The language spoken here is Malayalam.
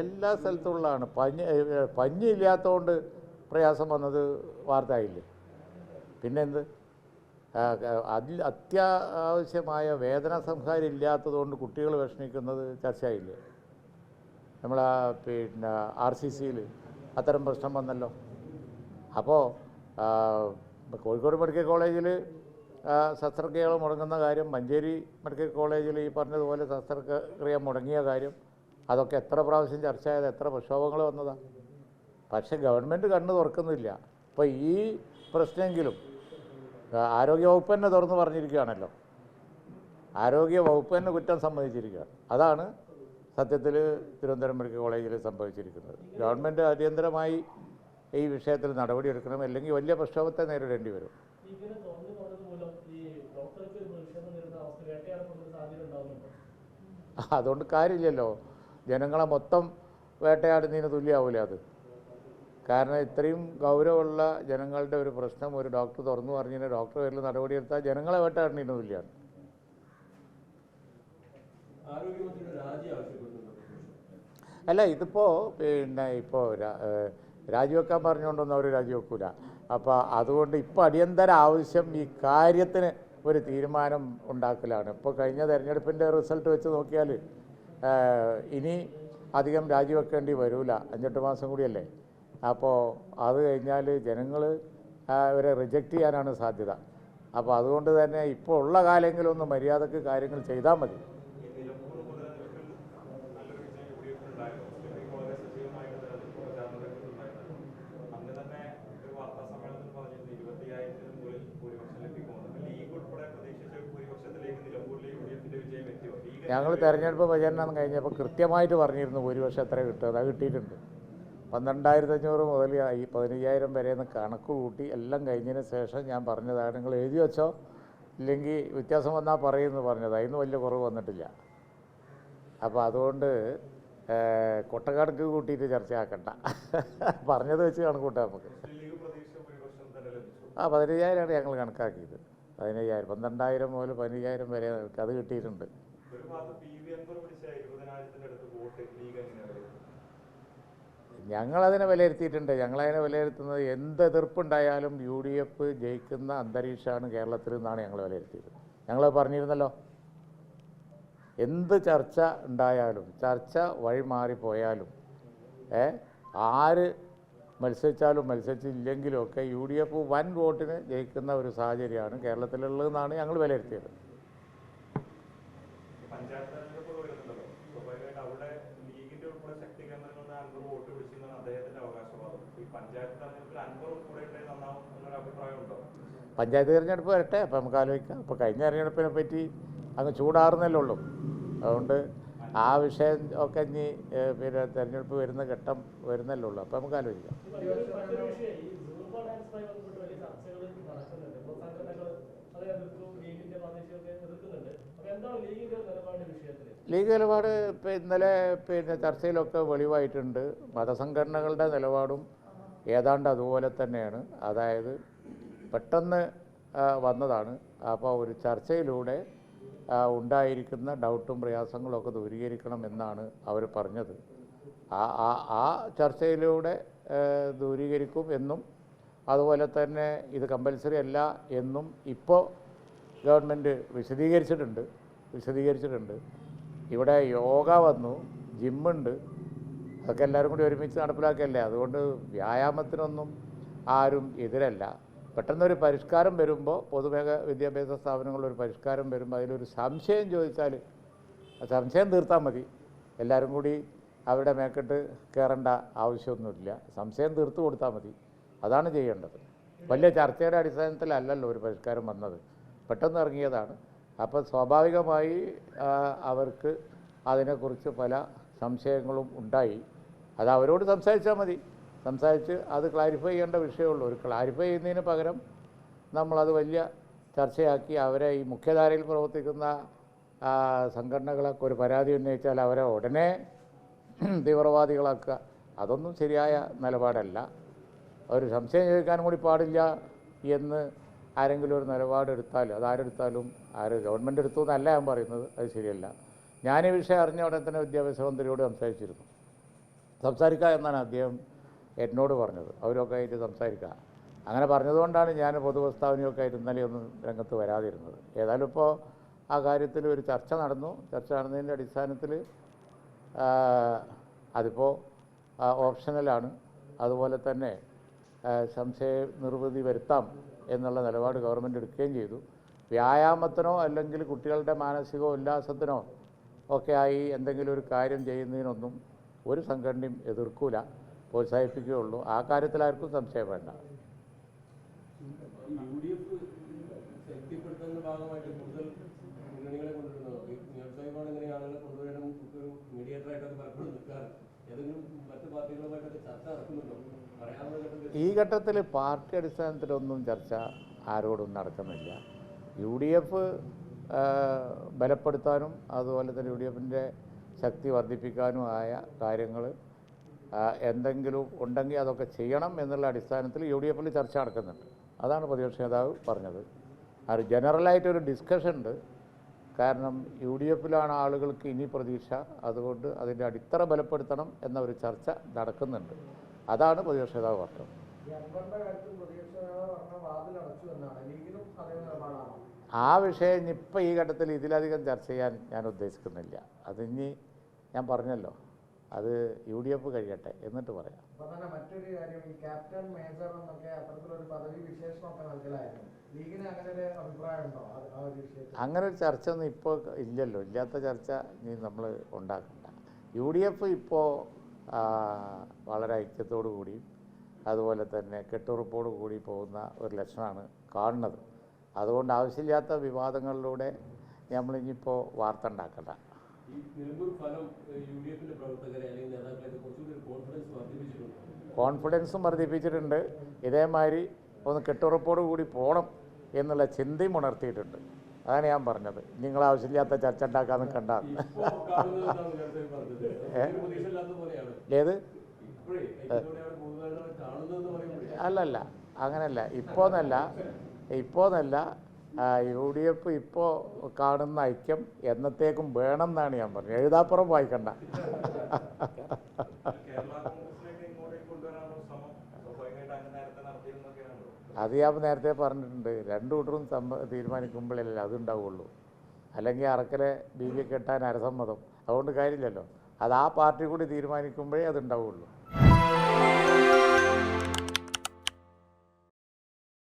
എല്ലാ സ്ഥലത്തുള്ളതാണ്. പഞ്ഞ് പഞ്ഞി ഇല്ലാത്തതുകൊണ്ട് പ്രയാസം വന്നത് വാർത്തയായില്ലേ പിന്നെന്ത്? അതിൽ അത്യാവശ്യമായ വേദന സംഹാരം ഇല്ലാത്തതുകൊണ്ട് കുട്ടികൾ വിഷമിക്കുന്നത് ചർച്ചയായില്ലേ? നമ്മൾ പിന്നെ ആർ സി സിയിൽ അത്തരം പ്രശ്നം വന്നല്ലോ. അപ്പോൾ കോഴിക്കോട് മെഡിക്കൽ കോളേജിൽ ശസ്ത്രക്രിയകൾ മുടങ്ങുന്ന കാര്യം മഞ്ചേരി മെഡിക്കൽ കോളേജിൽ ഈ പറഞ്ഞതുപോലെ ശസ്ത്രക്രിയ മുടങ്ങിയ കാര്യം അതൊക്കെ എത്ര പ്രാവശ്യം ചർച്ചയായത് എത്ര പ്രക്ഷോഭങ്ങൾ വന്നതാണ് പക്ഷേ ഗവൺമെന്റ് കണ്ണ് തുറക്കുന്നില്ല. അപ്പോൾ ഈ പ്രശ്നമെങ്കിലും ആരോഗ്യവകുപ്പ് തന്നെ തുറന്ന് പറഞ്ഞിരിക്കുകയാണല്ലോ. ആരോഗ്യ വകുപ്പ് തന്നെ കുറ്റം സമ്മതിച്ചിരിക്കുകയാണ് അതാണ് സത്യത്തിൽ തിരുവനന്തപുരം മെഡിക്കൽ കോളേജിൽ സംഭവിച്ചിരിക്കുന്നത്. ഗവൺമെന്റ് അടിയന്തരമായി ഈ വിഷയത്തിൽ നടപടിയെടുക്കണം അല്ലെങ്കിൽ വലിയ പ്രക്ഷോഭത്തെ നേരിടേണ്ടി വരും. അതുകൊണ്ട് കാര്യമില്ലല്ലോ. ജനങ്ങളെ മൊത്തം വേട്ടയാടുന്നതിന് തുല്യമാവില്ല അത്. കാരണം ഇത്രയും ഗൗരവമുള്ള ജനങ്ങളുടെ ഒരു പ്രശ്നം ഒരു ഡോക്ടർ തുറന്നു പറഞ്ഞതിന് ഡോക്ടർ പേരിൽ നടപടിയെടുത്താൽ ജനങ്ങളെ വേട്ടയാടുന്നതിന് തുല്യമാണ് അല്ല ഇതിപ്പോൾ പിന്നെ ഇപ്പോൾ രാജിവെക്കാൻ പറഞ്ഞുകൊണ്ടൊന്നും അവർ രാജിവെക്കൂല. അപ്പോൾ അതുകൊണ്ട് ഇപ്പോൾ അടിയന്തര ആവശ്യം ഈ കാര്യത്തിന് ഒരു തീരുമാനം ഉണ്ടാക്കലാണ്. ഇപ്പോൾ കഴിഞ്ഞ തെരഞ്ഞെടുപ്പിന്റെ റിസൾട്ട് വെച്ച് നോക്കിയാൽ ഇനി അധികം രാജിവെക്കേണ്ടി വരില്ല അഞ്ചെട്ട് മാസം കൂടിയല്ലേ. അപ്പോൾ അത് കഴിഞ്ഞാൽ ജനങ്ങൾ അവരെ റിജക്റ്റ് ചെയ്യാനാണ് സാധ്യത. അപ്പോൾ അതുകൊണ്ട് തന്നെ ഇപ്പോൾ ഉള്ള കാലമെങ്കിലും ഒന്ന് മര്യാദയ്ക്ക് കാര്യങ്ങൾ ചെയ്താൽ മതി ഈ നിലമ്പൂർ ഉപതെരഞ്ഞെടുപ്പിൽ നല്ലൊരു വിജയം യു ഡി എഫിന് ഉണ്ടായിരുന്നു മുസ്ലിം വളരെ സജീവമായിട്ട് തെരഞ്ഞെടുപ്പ് പ്രചാരണ രംഗത്തുണ്ടായിരുന്നു അന്ന് തന്നെ ഒരു വാർത്താ സമ്മേളനത്തിൽ പറഞ്ഞിരുന്നു ഇരുപത്തിയായിരത്തിന് മുകളിൽ ഭൂരിപക്ഷം ലഭിക്കുമെന്ന് ലീഗ് ഉൾപ്പെടെ പ്രതീക്ഷിച്ച ഒരു ഭൂരിപക്ഷത്തിലേക്ക് നിലമ്പൂരിലെ യു ഡി എഫിന്റെ വിജയം എത്തിയോ ലീഗ് ഞങ്ങൾ തെരഞ്ഞെടുപ്പ് പ്രചരണം കഴിഞ്ഞപ്പോൾ കൃത്യമായിട്ട് പറഞ്ഞിരുന്നു ഭൂരിപക്ഷം എത്ര കിട്ടുക അത് കിട്ടിയിട്ടുണ്ട്. പന്ത്രണ്ടായിരത്തി അഞ്ഞൂറ് മുതൽ ഈ പതിനയ്യായിരം വരെ എന്ന് കണക്ക് കൂട്ടി എല്ലാം കഴിഞ്ഞതിന് ശേഷം ഞാൻ പറഞ്ഞതാണ് നിങ്ങൾ എഴുതി വെച്ചോ. ഇല്ലെങ്കിൽ വ്യത്യാസം വന്നാൽ പറയുമെന്ന് പറഞ്ഞത്. അതിന് വലിയ കുറവ് വന്നിട്ടില്ല. അപ്പോൾ അതുകൊണ്ട് കൊട്ടക്കണക്ക് കൂട്ടിയിട്ട് ചർച്ചയാക്കണ്ട. പറഞ്ഞത് വെച്ച് കണക്കൂട്ടാം നമുക്ക്. ആ പതിനയ്യായിരമാണ് ഞങ്ങൾ കണക്കാക്കിയത്. പതിനയ്യായിരം പന്ത്രണ്ടായിരം മുതൽ പതിനയ്യായിരം വരെ അത് കിട്ടിയിട്ടുണ്ട്. ഞങ്ങളതിനെ വിലയിരുത്തിയിട്ടുണ്ട്. ഞങ്ങളതിനെ വിലയിരുത്തുന്നത് എന്ത് എതിർപ്പുണ്ടായാലും യു ഡി എഫ് ജയിക്കുന്ന അന്തരീക്ഷമാണ് കേരളത്തിൽ നിന്നാണ് ഞങ്ങൾ വിലയിരുത്തിയത്. ഞങ്ങൾ പറഞ്ഞിരുന്നല്ലോ. എന്ത് ചർച്ച ഉണ്ടായാലും ചർച്ച വഴി മാറിപ്പോയാലും ഏ ആര് മത്സരിച്ചാലും മത്സരിച്ചില്ലെങ്കിലും ഒക്കെ യു ഡി എഫ് വൻ വോട്ടിന് ജയിക്കുന്ന ഒരു സാഹചര്യമാണ് കേരളത്തിലുള്ളതെന്നാണ് ഞങ്ങൾ വിലയിരുത്തിയത്. പഞ്ചായത്ത് തെരഞ്ഞെടുപ്പ് വരുന്നുണ്ടല്ലോ സ്വാഭാവികമായിട്ട് അവിടെ ലീഗിന്റെ ഉൾപ്പെടെ ശക്തി കേന്ദ്രങ്ങളിൽ നിന്ന് അൻവർ വോട്ട് പിടിച്ചെന്നാണ് അദ്ദേഹത്തിന്റെ അവകാശവാദം. ഈ പഞ്ചായത്ത് തെരഞ്ഞെടുപ്പിൽ അൻവർ കൂടെ ഉണ്ടെങ്കിൽ നന്നാവും എന്നൊരു അഭിപ്രായം ഉണ്ടോ? പഞ്ചായത്ത് തിരഞ്ഞെടുപ്പ് വരട്ടെ അപ്പം നമുക്ക് ആലോചിക്കാം. അപ്പോൾ കഴിഞ്ഞ തിരഞ്ഞെടുപ്പിനെ പറ്റി അങ്ങ് ചൂടാറുന്നല്ലേ ഉള്ളൂ. അതുകൊണ്ട് ആ വിഷയം ഒക്കെ ഇനി പിന്നെ തിരഞ്ഞെടുപ്പ് വരുന്ന ഘട്ടം വരുന്നല്ലേ ഉള്ളൂ. അപ്പം നമുക്ക് ആലോചിക്കാം. മറ്റൊരു മറ്റൊരു വിഷയം ഈ സൂപ്പർ ഡാൻസുമായി ബന്ധപ്പെട്ട് വലിയ ചർച്ചകൾ നടക്കുന്നുണ്ട്. സംഘടനകൾ എതിർക്കും ലീഗിന്റെ പ്രാദേശികത്തെ എതിർക്കുന്നുണ്ട് അപ്പോൾ എന്താണ് ലീഗിന്റെ നിലപാട് വിഷയത്തിൽ ലീഗ് നിലപാട് ഇന്നലെ പിന്നെ ചർച്ചയിലൊക്കെ വെളിവായിട്ടുണ്ട്. മതസംഘടനകളുടെ നിലപാടും ഏതാണ്ട് അതുപോലെ തന്നെയാണ്. അതായത് പെട്ടെന്ന് വന്നതാണ്. അപ്പോൾ ഒരു ചർച്ചയിലൂടെ ഉണ്ടായിരിക്കുന്ന ഡൗട്ടും പ്രയാസങ്ങളും ഒക്കെ ദൂരീകരിക്കണം എന്നാണ് അവർ പറഞ്ഞത്. ആ ആ ആ ചർച്ചയിലൂടെ ദൂരീകരിക്കും എന്നും അതുപോലെ തന്നെ ഇത് കമ്പൽസറി അല്ല എന്നും ഇപ്പോൾ ഗവൺമെന്റ് വിശദീകരിച്ചിട്ടുണ്ട്. വിശദീകരിച്ചിട്ടുണ്ട്. ഇവിടെ യോഗ വന്നു ജിമ്മുണ്ട്. അതൊക്കെ എല്ലാവരും കൂടി ഒരുമിച്ച് നടപ്പിലാക്കിയല്ലേ അതുകൊണ്ട് വ്യായാമത്തിനൊന്നും ആരും എതിരല്ല. പെട്ടെന്നൊരു പരിഷ്കാരം വരുമ്പോൾ പൊതുമേഖ വിദ്യാഭ്യാസ സ്ഥാപനങ്ങളിൽ ഒരു പരിഷ്കാരം വരുമ്പോൾ അതിലൊരു സംശയം ചോദിച്ചാൽ സംശയം തീർത്താൽ മതി. എല്ലാവരും കൂടി അവരുടെ മേക്കെട്ട് കയറേണ്ട ആവശ്യമൊന്നുമില്ല. സംശയം തീർത്തു കൊടുത്താൽ മതി. അതാണ് ചെയ്യേണ്ടത്. വലിയ ചർച്ചയുടെ അടിസ്ഥാനത്തിലല്ലല്ലോ ഒരു പരിഷ്കാരം വന്നത്. പെട്ടെന്ന് ഇറങ്ങിയതാണ്. അപ്പോൾ സ്വാഭാവികമായി അവർക്ക് അതിനെക്കുറിച്ച് പല സംശയങ്ങളും ഉണ്ടായി. അത് അവരോട് സംസാരിച്ചാൽ മതി. സംസാരിച്ച് അത് ക്ലാരിഫൈ ചെയ്യേണ്ട വിഷയമുള്ളൂ. ഒരു ക്ലാരിഫൈ ചെയ്യുന്നതിന് പകരം നമ്മളത് വലിയ ചർച്ചയാക്കി അവരെ ഈ മുഖ്യധാരയിൽ പ്രവർത്തിക്കുന്ന സംഘടനകളൊക്കെ ഒരു പരാതി ഉന്നയിച്ചാൽ അവരെ ഉടനെ തീവ്രവാദികളാക്കുക. അതൊന്നും ശരിയായ നിലപാടല്ല. ഒരു സംശയം ചോദിക്കാൻ കൂടി പാടില്ല എന്ന് ആരെങ്കിലും ഒരു നിലപാടെടുത്താൽ അതാരെടുത്താലും ആര് ഗവൺമെന്റ് എടുത്തു എന്നല്ല ഞാൻ പറയുന്നത് അത് ശരിയല്ല. ഞാൻ ഈ വിഷയം അറിഞ്ഞ ഉടനെ തന്നെ വിദ്യാഭ്യാസ മന്ത്രിയോട് സംസാരിച്ചിരുന്നു. സംസാരിക്കുക എന്നാണ് അദ്ദേഹം എന്നോട് പറഞ്ഞത്. അവരൊക്കെ ആയിട്ട് സംസാരിക്കുക അങ്ങനെ പറഞ്ഞതുകൊണ്ടാണ് ഞാൻ പൊതുപ്രസ്താവനയൊക്കെ ആയിട്ട് ഇന്നലെ ഒന്നും രംഗത്ത് വരാതിരുന്നത്. ഏതായാലും ഇപ്പോൾ ആ കാര്യത്തിൽ ഒരു ചർച്ച നടന്നു. ചർച്ച നടന്നതിന്റെ അടിസ്ഥാനത്തിൽ അതിപ്പോൾ ഓപ്ഷണലാണ് അതുപോലെ തന്നെ സംശയ നിർവൃതി വരുത്താം. എന്നുള്ള നിലപാട് ഗവൺമെന്റ് എടുക്കുകയും ചെയ്തു. വ്യായാമത്തിനോ അല്ലെങ്കിൽ കുട്ടികളുടെ മാനസിക ഉല്ലാസത്തിനോ ഒക്കെ ആയി എന്തെങ്കിലും ഒരു കാര്യം ചെയ്യുന്നതിനൊന്നും ഒരു സംഘടനയും എതിർക്കൂല. പ്രോത്സാഹിപ്പിക്കുകയുള്ളൂ. ആ കാര്യത്തിൽ ആർക്കും സംശയം വേണ്ട. ഭാഗമായിട്ട് ഘട്ടത്തിൽ പാർട്ടി അടിസ്ഥാനത്തിലൊന്നും ചർച്ച ആരോടും നടക്കുന്നില്ല. യു ഡി എഫ് ബലപ്പെടുത്താനും അതുപോലെ തന്നെ യു ഡി എഫിന്റെ ശക്തി വർദ്ധിപ്പിക്കാനും ആയ കാര്യങ്ങൾ എന്തെങ്കിലും ഉണ്ടെങ്കിൽ അതൊക്കെ ചെയ്യണം എന്നുള്ള അടിസ്ഥാനത്തിൽ യു ഡി എഫിൽ ചർച്ച നടക്കുന്നുണ്ട്. അതാണ് പ്രതിപക്ഷ നേതാവ് പറഞ്ഞത്. അത് ജനറലായിട്ടൊരു ഡിസ്കഷൻ ഉണ്ട് കാരണം യു ഡി എഫിലാണ് ആളുകൾക്ക് ഇനി പ്രതീക്ഷ. അതുകൊണ്ട് അതിന്റെ അടിത്തറ ബലപ്പെടുത്തണം എന്ന ഒരു ചർച്ച നടക്കുന്നുണ്ട്. അതാണ് പ്രതിപക്ഷ നേതാവ് പറഞ്ഞത്. ആ വിഷയം ഇപ്പം ഈ ഘട്ടത്തിൽ ഇതിലധികം ചർച്ച ചെയ്യാൻ ഞാൻ ഉദ്ദേശിക്കുന്നില്ല. അതിനി ഞാൻ പറഞ്ഞല്ലോ. അത് യു ഡി എഫ് കഴിയട്ടെ എന്നിട്ട് പറയാം. അങ്ങനൊരു മറ്റൊരു കാര്യം ഈ ക്യാപ്റ്റൻ മേജർ എന്നൊക്കെ അത്തരത്തിലൊരു പദവി വിശേഷണമൊക്കെ നൽകലായിരുന്നു. ലീഗിന് അങ്ങനെ ഒരു അഭിപ്രായമുണ്ടോ അങ്ങനെ ഒരു ചർച്ച ഒന്നും ഇപ്പോൾ ഇല്ലല്ലോ. ഇല്ലാത്ത ചർച്ച ഇനി നമ്മൾ ഉണ്ടാക്കണ്ട. യു ഡി എഫ് ഇപ്പോൾ വളരെ ഐക്യത്തോടു കൂടി അതുപോലെ തന്നെ കെട്ടുറപ്പോട് കൂടി പോകുന്ന ഒരു ലക്ഷണമാണ് കാണുന്നത്. അതുകൊണ്ട് ആവശ്യമില്ലാത്ത വിവാദങ്ങളിലൂടെ നമ്മളിനിപ്പോൾ വാർത്ത ഉണ്ടാക്കണ്ട. കോൺഫിഡൻസും വർദ്ധിപ്പിച്ചിട്ടുണ്ട്? ഇതേമാതിരി ഒന്ന് കെട്ടുറപ്പോട് കൂടി പോകണം എന്നുള്ള ചിന്തയും ഉണർത്തിയിട്ടുണ്ട്. അതാണ് ഞാൻ പറഞ്ഞത്. നിങ്ങൾ ആവശ്യമില്ലാത്ത ചർച്ച ഉണ്ടാക്കാന്ന് പോലെയാണ്. ഏത്? അല്ലല്ല അങ്ങനല്ല. ഇപ്പോന്നല്ല ഇപ്പോന്നല്ല യു ഡി എഫ് ഇപ്പോൾ കാണുന്ന ഐക്യം എന്നത്തേക്കും വേണം എന്നാണ് ഞാൻ പറഞ്ഞത്. എഴുതാപ്പുറം വായിക്കണ്ട. അത് ഞാൻ നേരത്തെ പറഞ്ഞിട്ടുണ്ട്. രണ്ടു കൂട്ടരും സമ്മ തീരുമാനിക്കുമ്പോഴല്ലേ അതുണ്ടാവുള്ളൂ. അല്ലെങ്കിൽ അറക്കലെ ബി ജെ കെട്ടാൻ അരസമ്മതം. അതുകൊണ്ട് കാര്യമില്ലല്ലോ. അത് ആ പാർട്ടി കൂടി തീരുമാനിക്കുമ്പോഴേ അതുണ്ടാവുള്ളൂ.